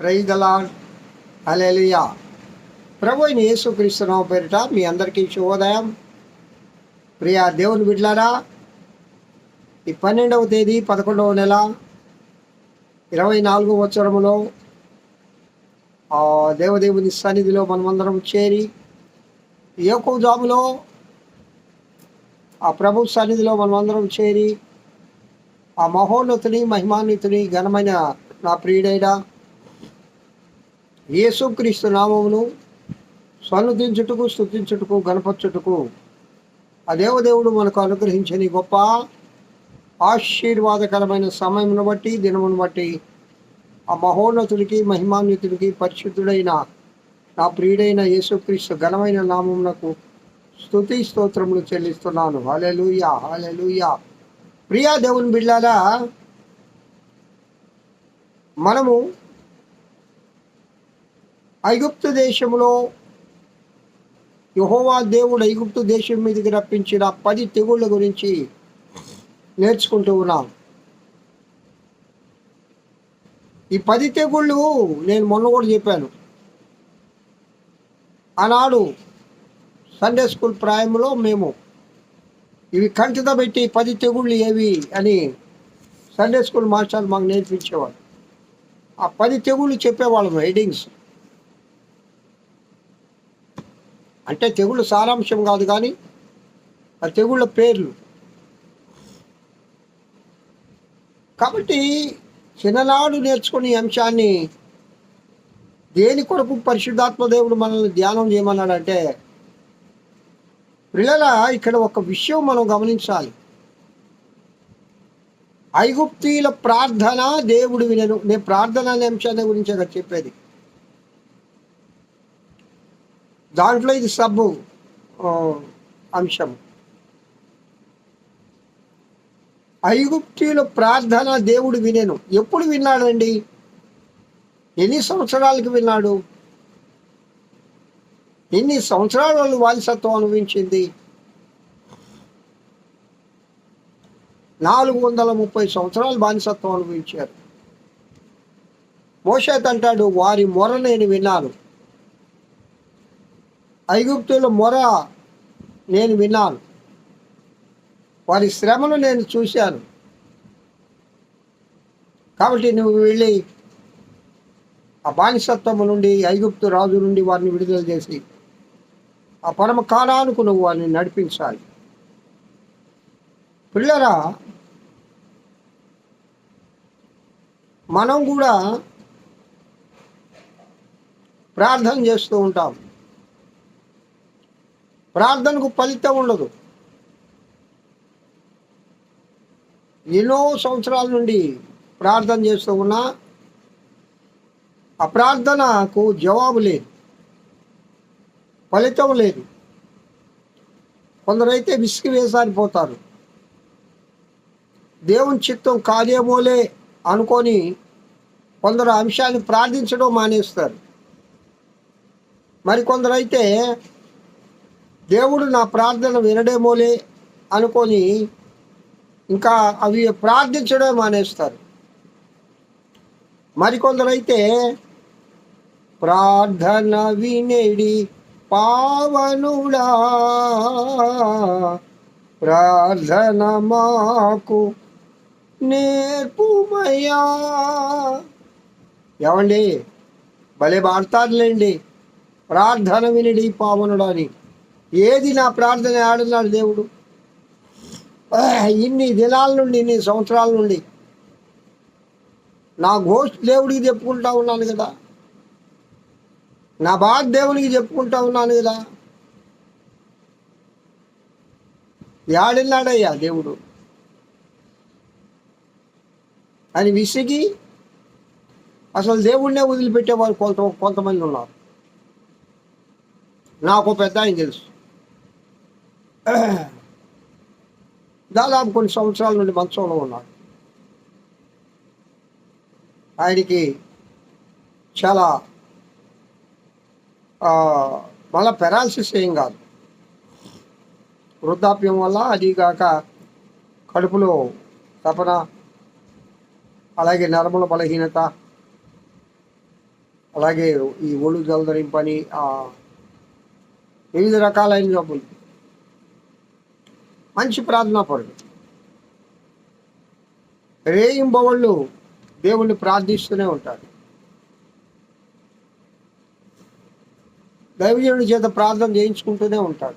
ప్రైదలాడ్ అలెలియా ప్రభు అయిన యేసుక్రీస్తునామ పేరిట మీ అందరికీ శుభోదయం. ప్రియా దేవుని బిడ్లారా ఈ పన్నెండవ తేదీ పదకొండవ నెల ఇరవై నాలుగో వచ్చరములో దేవదేవుని సన్నిధిలో మనమందరం చేరి ఏకో జాములో ఆ ప్రభు సన్నిధిలో మనమందరం చేరి ఆ మహోన్నతుని మహిమాన్వితుని ఘనమైన నా ప్రియుడైన యేసుక్రీస్తు నామమును సన్నుతించుటకు స్థుతించుటకు గణపరచుటకు ఆ దేవదేవుడు మనకు అనుగ్రహించిన గొప్ప ఆశీర్వాదకరమైన సమయమును బట్టి దినమును బట్టి ఆ మహోన్నతుడికి మహిమాన్వితుడికి పరిశుద్ధుడైన నా ప్రియుడైన యేసుక్రీస్తు ఘనమైన నామమునకు స్థుతి స్తోత్రములు చెల్లిస్తున్నాను. హాలెలూయా హాలెలూయా ప్రియా దేవుని బిళ్ళారా మనము ఐగుప్తు దేశంలో యహోవా దేవుడు ఐగుప్తు దేశం మీదకి రప్పించిన పది తెగుళ్ళ గురించి నేర్చుకుంటూ ఉన్నాం ఈ పది తెగుళ్ళు నేను మొన్న కూడా చెప్పాను. ఆనాడు సండే స్కూల్ ప్రాయంలో మేము ఇవి కంచిత పెట్టి పది తెగుళ్ళు ఏవి అని సండే స్కూల్ మాస్టర్ మాకు నేర్పించేవాడు. ఆ పది తెగుళ్ళు చెప్పేవాళ్ళము హెడింగ్స్ అంటే తెగుళ్ళ సారాంశం కాదు కానీ ఆ తెగుళ్ళ పేర్లు. కాబట్టి చిన్ననాడు నేర్చుకునే అంశాన్ని దేని కొరకు పరిశుద్ధాత్మ దేవుడు మనల్ని ధ్యానం చేయమన్నాడంటే పిల్లల ఇక్కడ ఒక విషయం మనం గమనించాలి. ఐగుప్తీల ప్రార్థన దేవుడు వినను. నేను ప్రార్థన అనే అంశాన్ని గురించి అక్కడ చెప్పేది. దాంట్లో ఇది సబ్బు అంశం. ఐగుప్తీల ప్రార్థన దేవుడు వినేను. ఎప్పుడు విన్నాడండి? ఎన్ని సంవత్సరాలకు విన్నాడు? ఎన్ని సంవత్సరాల వాళ్ళు వారసత్వం అనుభవించింది? నాలుగు వందల ముప్పై సంవత్సరాలు బానిసత్వం అనుభవించారు. మోషేత్ అంటాడు వారి మొర నేను విన్నాను. ఐగుప్తుల మొర నేను విన్నాను. వారి శ్రమను నేను చూశాను. కాబట్టి నువ్వు వెళ్ళి ఆ బానిసత్వము నుండి ఐగుప్తు రాజు నుండి వారిని విడుదల చేసి ఆ పరమ కాలానికి నువ్వు వారిని నడిపించాలి. పిల్లరా మనం కూడా ప్రార్థన చేస్తూ ఉంటాం. ప్రార్థనకు ఫలితం ఉండదు. ఎన్నో సంవత్సరాల నుండి ప్రార్థన చేస్తూ ఉన్నా ఆ ప్రార్థనకు జవాబు లేదు. ఫలితం లేదు. కొందరైతే విసిగి వేసారిపోతారు. దేవుని చిత్తం కాదేమోలే అనుకొని కొందరు అంశాన్ని ప్రార్థించడం మానేస్తారు. మరి కొందరైతే దేవుడు నా ప్రార్థన వినడేమోలే అనుకొని ఇంకా అవి ప్రార్థించడం మానేస్తారు. మరికొందరైతే ప్రార్థన వినేడి పావనుడా ప్రార్థన మాకు నేర్పుమయ్యా. ఏమండి? భలే పాడతారులేండి ప్రార్థన వినిడి పావనుడా అని. ఏది నా ప్రార్థన ఆడున్నాడు దేవుడు? ఇన్ని దినాల నుండి ఇన్ని సంవత్సరాల నుండి నా గోస్ట్ దేవుడికి చెప్పుకుంటా ఉన్నాను కదా. నా బాధ దేవునికి చెప్పుకుంటా ఉన్నాను కదా. యాడిన్నాడయ్యా దేవుడు? అని విసిగి అసలు దేవుడినే వదిలిపెట్టేవారు కొంత కొంతమంది ఉన్నారు. నాకు పెద్ద ఆయన తెలుసు. దాదాపు కొన్ని సంవత్సరాల నుండి మంచంలో ఉన్నాడు. ఆయనకి చాలా మళ్ళా పెరాలసిస్ ఏం కాదు. వృద్ధాప్యం వల్ల అది కాక కడుపులో తపన అలాగే నరముల బలహీనత అలాగే ఈ ఒళ్ళు జలధరింపని వివిధ రకాలైన జబ్బులు. మంచి ప్రార్థన పరుడు. రేయింబవళ్ళు దేవుణ్ణి ప్రార్థిస్తూనే ఉంటారు. దైవజనుడి చేత ప్రార్థన చేయించుకుంటూనే ఉంటారు.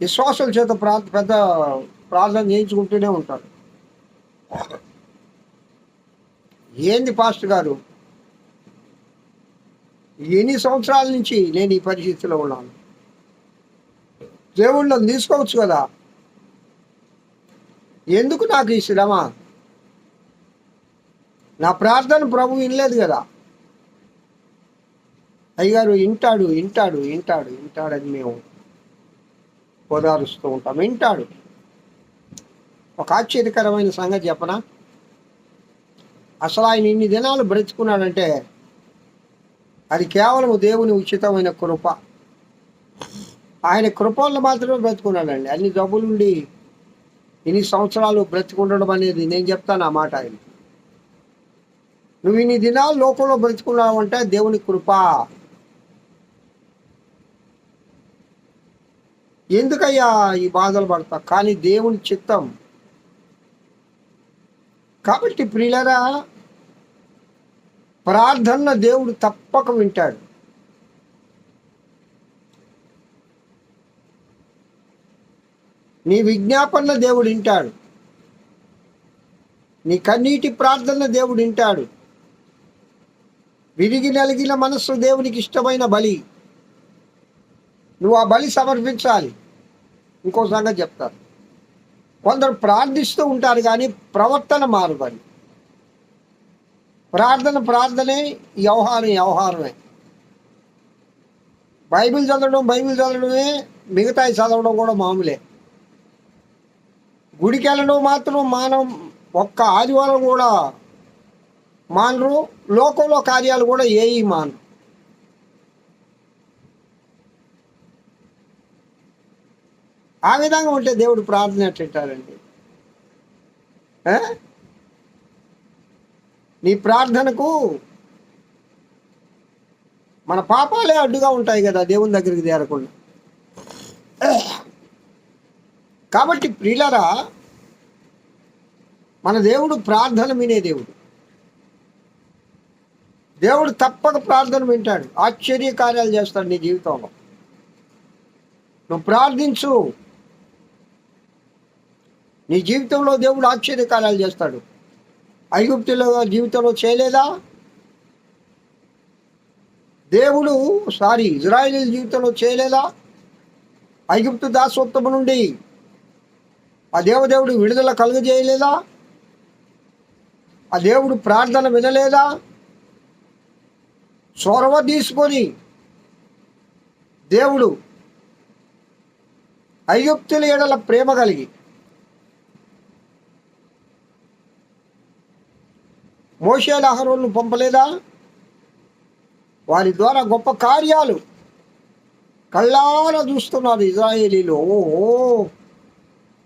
విశ్వాసుల చేత ప్రా పెద్ద ప్రార్థన చేయించుకుంటూనే ఉంటారు. ఏంది పాస్టర్ గారు? ఎన్ని సంవత్సరాల నుంచి నేను ఈ పరిస్థితిలో ఉన్నాను? దేవుళ్ళని తీసుకోవచ్చు కదా. ఎందుకు నాకు ఈ శ్రమ? నా ప్రార్థన ప్రభు వినలేదు కదా. అయ్యగారు వింటాడు వింటాడు వింటాడు వింటాడని మేము ఓదారుస్తూ ఉంటాం. వింటాడు. ఒక ఆశ్చర్యకరమైన సంగతి చెప్పనా? అసలు ఆయన ఇన్ని దినాలు బ్రతుకున్నాడంటే అది కేవలం దేవుని ఉచితమైన కృప. ఆయన కృపల్లో మాత్రమే బ్రతుకున్నాడండి. అన్ని జబ్బులుండి ఇన్ని సంవత్సరాలు బ్రతుకుండడం అనేది నేను చెప్తాను ఆ మాట ఆయన నువ్వు ఇన్ని దినాలు లోకంలో బ్రతుకున్నావు అంటే దేవుని కృప. ఎందుకయ్యా ఈ బాధలు పడతా? కానీ దేవుని చిత్తం. కాబట్టి ప్రియులరా ప్రార్థన దేవుడు తప్పక వింటాడు. నీ విజ్ఞాపన దేవుడు వింటాడు. నీ కన్నీటి ప్రార్థన దేవుడు వింటాడు. విరిగి నలిగిన మనస్సు దేవునికి ఇష్టమైన బలి. నువ్వు ఆ బలి సమర్పించాలి. ఇంకో సంగతి చెప్తారు కొందరు ప్రార్థిస్తూ ఉంటారు కానీ ప్రవర్తన మారుబడి ప్రార్థన ప్రార్థనే వ్యవహారం వ్యవహారమే బైబిల్ చదవడం బైబిల్ చదవడమే మిగతాయి చదవడం కూడా మామూలే. గుడికి వెళ్ళడం మాత్రం మానం ఒక్క ఆదివారం కూడా మానరు. లోకంలో కార్యాలు కూడా ఏవి మానరు. ఆ విధంగా ఉంటే దేవుడు ప్రార్థన ఎట్టింటారండి నీ ప్రార్థనకు మన పాపాలే అడ్డుగా ఉంటాయి కదా దేవుని దగ్గరికి చేరకుండా. కాబట్టి ప్రియులరా మన దేవుడు ప్రార్థన వినే దేవుడు. దేవుడు తప్పక ప్రార్థన వింటాడు. ఆశ్చర్య కార్యాలు చేస్తాడు నీ జీవితంలో. నువ్వు ప్రార్థించు. నీ జీవితంలో దేవుడు ఆశ్చర్య కార్యాలు చేస్తాడు. ఐగుప్తులో జీవితంలో చేయలేదా? దేవుడు సారీ ఇజ్రాయిల్ జీవితంలో చేయలేదా? ఐగుప్తు దాసోత్తము నుండి ఆ దేవదేవుడు విడుదల కలుగజేయలేదా? ఆ దేవుడు ప్రార్థన వినలేదా? చొరవ తీసుకొని దేవుడు ఐగుప్తుల ఎడల ప్రేమ కలిగి మోషేల అహరోను పంపలేదా? వారి ద్వారా గొప్ప కార్యాలు కళ్ళారా చూస్తున్నారు ఇజ్రాయేలీలో. ఓ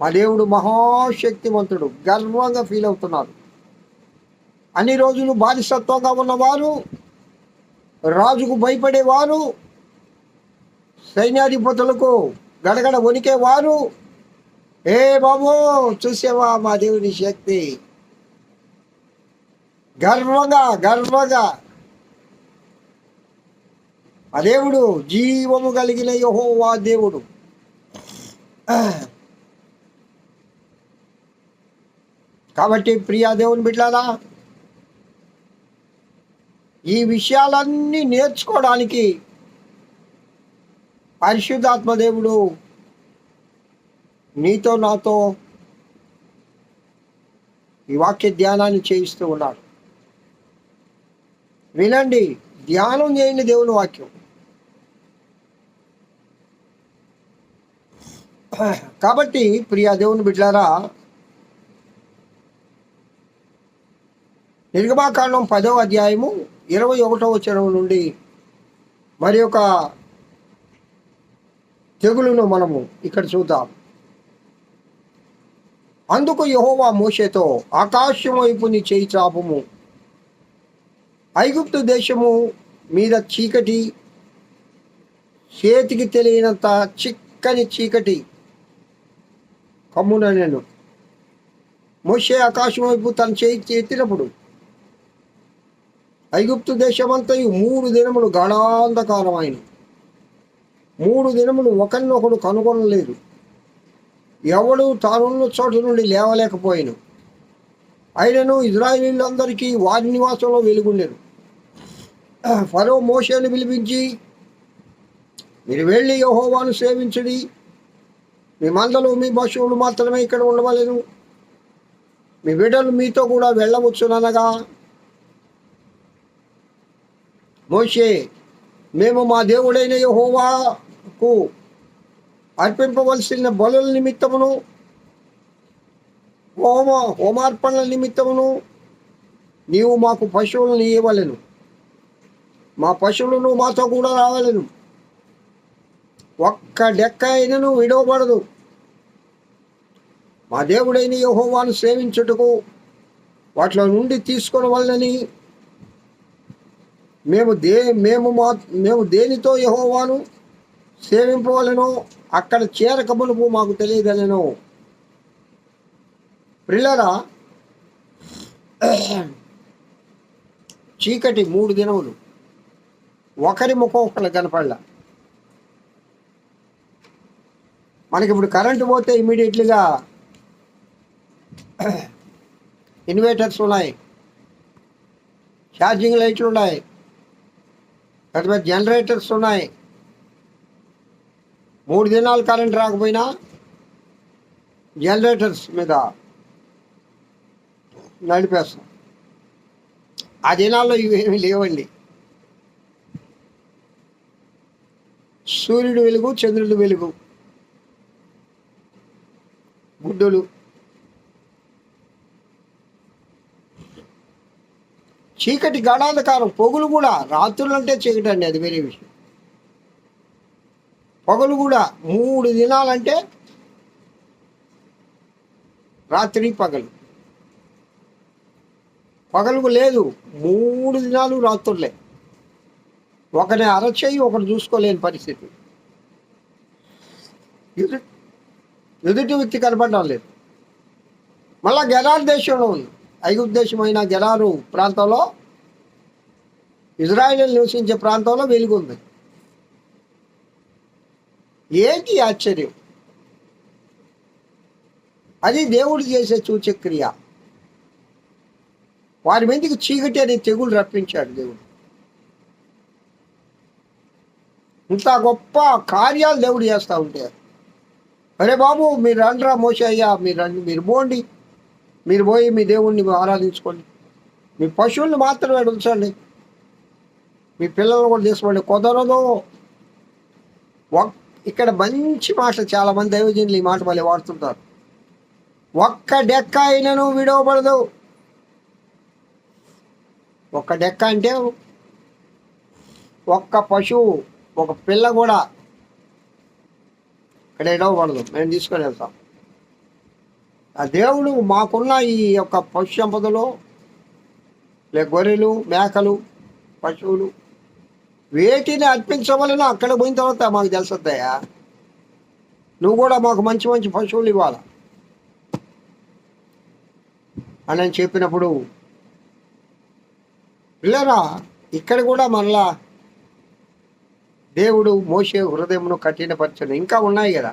ఆ దేవుడు మహాశక్తివంతుడు గర్వంగా ఫీల్ అవుతున్నారు అన్ని రోజులు బానిసత్వంగా ఉన్నవారు రాజుకు భయపడేవారు సైన్యాధిపతులకు గడగడ వణికేవారు ఏ బాబు చూసేవా మా దేవుని శక్తి? గర్వంగా గర్వంగా. ఆ దేవుడు జీవము కలిగిన యెహోవా దేవుడు. కాబట్టి ప్రియా దేవుని బిడ్డారా ఈ విషయాలన్నీ నేర్చుకోవడానికి పరిశుద్ధాత్మ దేవుడు నీతో నాతో ఈ వాక్య ధ్యానాన్ని చేయిస్తూ ఉన్నాడు. వినండి ధ్యానం చేయండి దేవుని వాక్యం. కాబట్టి ప్రియా దేవుని బిడ్డారా నిర్గమాకాండం పదవ అధ్యాయము ఇరవై ఒకటవ వచనం నుండి మరి ఒక తెగులును మనము ఇక్కడ చూద్దాం. అందుకు యహోవా మోషేతో ఆకాశం వైపు నీ చేయి చాపము. ఐగుప్తు దేశము మీద చీకటి చేతికి తెలియనంత చిక్కని చీకటి కమ్మున నేను మోషే ఆకాశం వైపు తన చేయి ఎత్తినప్పుడు ఐగుప్తు దేశమంతయు మూడు దినములు గాఢాంధకారమైన మూడు దినములు ఒకరినొకడు కనుగొనలేదు. ఎవడు తానున్న చోటు నుండి లేవలేకపోయాను. ఆయనను ఇజ్రాయిలీలందరికీ వారి నివాసంలో వెలుగుండెను. ఫరో మోషేను పిలిపించి మీరు వెళ్ళి యహోవాను సేవించడి. మీ మందలు మీ పశువులు మాత్రమే ఇక్కడ ఉండవలేను. మీ బిడ్డలు మీతో కూడా వెళ్ళవచ్చుననగా మోషే మేము మా దేవుడైన యహోవాకు అర్పింపవలసిన బలుల నిమిత్తమును హోమ హోమార్పణల నిమిత్తమును నీవు మాకు పశువులను ఇవ్వలేను మా పశువులను మాతో కూడా రావాలను. ఒక్క డెక్క అయినను విడవబడదు. మా దేవుడైన యహోవాను సేవించుటకు వాటిలో నుండి తీసుకొని వల్లని మేము దే మేము మా మేము దేనితో యహోవాను సేవింపవలనో అక్కడ చేరక మునుపు మాకు తెలియగలను. ప్రిల్లరా చీకటి మూడు దినములు. ఒకరి ముఖం ఒకరు కనపడలా. మనకి ఇప్పుడు కరెంటు పోతే ఇమీడియట్లీగా ఇన్వర్టర్స్ ఉన్నాయి. ఛార్జింగ్ లైట్లు ఉన్నాయి. పెద్ద పెద్ద జనరేటర్స్ ఉన్నాయి. మూడు దినాలు కరెంట్ రాకపోయినా జనరేటర్స్ మీద నడిపేస్తాం. ఆ దినాల్లో ఇవేమీ లేవండి. సూర్యుడు వెలుగు చంద్రుడు వెలుగు. గుడ్డులు. చీకటి గాఢాంధకారం పొగులు కూడా రాత్రులు అంటే చీకటి అండి అది వేరే విషయం. పొగలు కూడా మూడు దినాలంటే రాత్రి పగలు. పగలు లేదు మూడు దినాలు రాత్రులే. ఒకరిని అరచేయి ఒకరు చూసుకోలేని పరిస్థితి. ఎదుటి వ్యక్తి కనపడడం లేదు. మళ్ళా గెరార్ దేశంలో ఉంది. ఐగుప్తు దేశమైన గెరారు ప్రాంతంలో ఇజ్రాయిల్ నివసించే ప్రాంతంలో వెలుగుంది. ఏంటి ఆశ్చర్యం? అది దేవుడు చేసే సూచక్రియ. వారి మీదకి చీకటి అనే తెగులు రప్పించాడు దేవుడు. ఇంత గొప్ప కార్యాలు దేవుడు చేస్తూ ఉంటే. అరే బాబు మీరు రండ్రా మోసే అయ్యా మీరు రండి మీరు పోండి. మీరు పోయి మీ దేవుణ్ణి ఆరాధించుకోండి. మీ పశువుల్ని మాత్రమే ఉంచండి మీ పిల్లలను కూడా తీసుకోండి కుదరదు ఒక్- ఇక్కడ మంచి మాట చాలా మంది దైవజనులు ఈ మాట మళ్ళీ వాడుతుంటారు. ఒక్క డెక్క అయినను విడవబడదు. ఒక్క డెక్క అంటే ఒక్క పశువు ఒక పిల్ల కూడా ఇక్కడ విడవబడదు. మేము తీసుకొని వెళ్తాం ఆ దేవుడు మాకున్న ఈ యొక్క పశు సంపదలో లే గొర్రెలు మేకలు పశువులు వేటిని అర్పించవలనో అక్కడ పోయిన తర్వాత మాకు తెలుస్తుందయ్యా నువ్వు కూడా మాకు మంచి మంచి పశువులు ఇవ్వాలి? అని చెప్పినప్పుడు పిల్లరా ఇక్కడ కూడా మళ్ళా దేవుడు మోసే హృదయమును కఠినపరచను ఇంకా ఉన్నాయి కదా.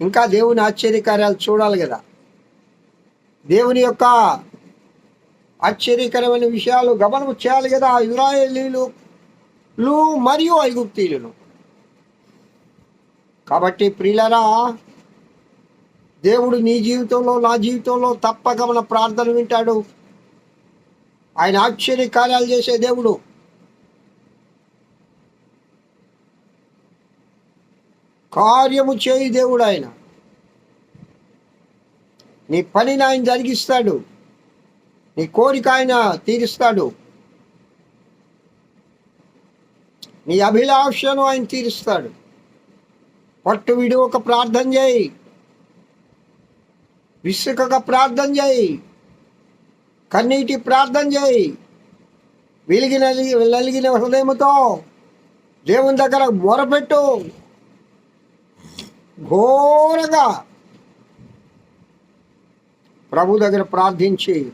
ఇంకా దేవుని ఆశ్చర్యకార్యాలు చూడాలి కదా. దేవుని యొక్క ఆశ్చర్యకరమైన విషయాలు గమనం చేయాలి కదా ఇజ్రాయేలీలు లు మరియు ఐగుప్తీయులను. కాబట్టి ప్రియులరా దేవుడు నీ జీవితంలో నా జీవితంలో తప్పక మన ప్రార్థన వింటాడు. ఆయన ఆశ్చర్య కార్యాలు చేసే దేవుడు. కార్యము చేయి దేవుడు ఆయన. నీ పనిని ఆయన జరిగిస్తాడు. నీ కోరిక ఆయన తీరుస్తాడు. నీ అభిలాషను ఆయన తీరుస్తాడు. పట్టు విడి ఒక ప్రార్థన చేయి. విసుకక ప్రార్థన చేయి. కన్నీటి ప్రార్థన చేయి. వెలిగిన నలిగిన హృదయముతో దేవుని దగ్గర మొరపెట్టు. ఘోరంగా ప్రభు దగ్గర ప్రార్థించి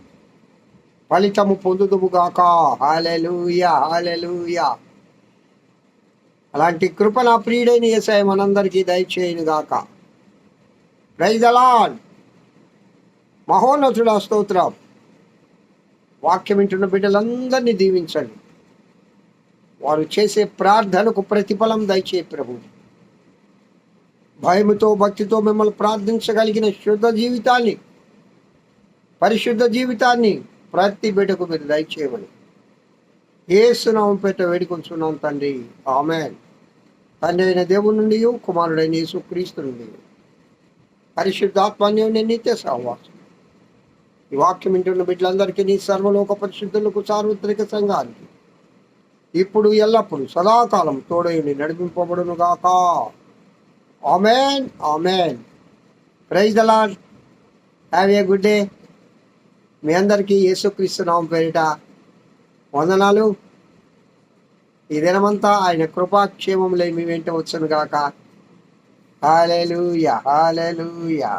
ఫలితము పొందుదుముగాక. హాలెలుయ హాలెలూయా అలాంటి కృప నా ప్రియుడైన ఏసాయ మనందరికీ దయచేయను గాక. ప్రైజ్ అలాడ్ స్తోత్రం. వాక్యం వింటున్న బిడ్డలందరినీ దీవించండి. వారు చేసే ప్రార్థనకు ప్రతిఫలం దయచే ప్రభు భయముతో భక్తితో మిమ్మల్ని ప్రార్థించగలిగిన శుద్ధ జీవితాన్ని పరిశుద్ధ జీవితాన్ని ప్రతి బిడ్డకు మీరు దయచేయమని. ఏసునామం పెట్ట వేడుకొంచున్నాం తండ్రి. ఆమె తండ్రి అయిన దేవుడి నుండి కుమారుడైన యేసు క్రీస్తు నుండి పరిశుద్ధాత్మాన్యం నిత్య సహవాసం. ఈ వాక్యం వింటున్న బిడ్డలందరికీ నీ సర్వలోక పరిశుద్ధులకు సార్వత్రిక సంఘానికి ఇప్పుడు ఎల్లప్పుడూ సదాకాలం తోడయుని నడిపింపబడును గాక amen amen praise the lord have a good day మీ అందరికీ యేసుక్రీస్తు నామం పేరిట వందనాలు. ఈ దినమంతా ఆయన కృపాక్షేమములై మీ వెంట వచ్చును గాక. Hallelujah hallelujah